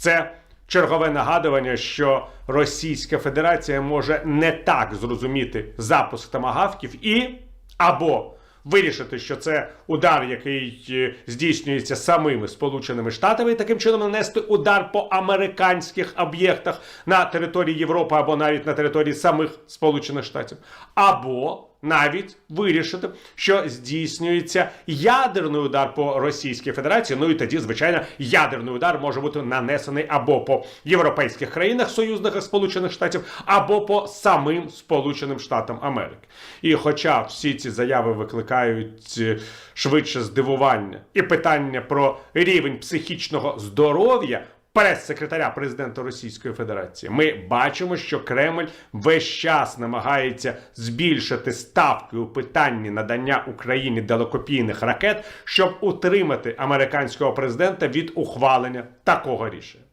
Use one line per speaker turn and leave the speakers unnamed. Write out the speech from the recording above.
Це чергове нагадування, що Російська Федерація може не так зрозуміти запуск тамагавків і або вирішити, що це удар, який е, здійснюється самими Сполученими Штатами, і таким чином нанести удар по американських об'єктах на території Європи або навіть на території самих Сполучених Штатів, або навіть вирішити, що здійснюється ядерний удар по Російській Федерації. Ну і тоді, звичайно, ядерний удар може бути нанесений або по європейських країнах, союзниках Сполучених Штатів, або по самим Сполученим Штатам Америки. І хоча всі ці заяви викликають е, швидше здивування і питання про рівень психічного здоров'я прес-секретаря президента Російської Федерації, ми бачимо, що Кремль весь час намагається збільшити ставки у питанні надання Україні далекопійних ракет, щоб утримати американського президента від ухвалення такого рішення.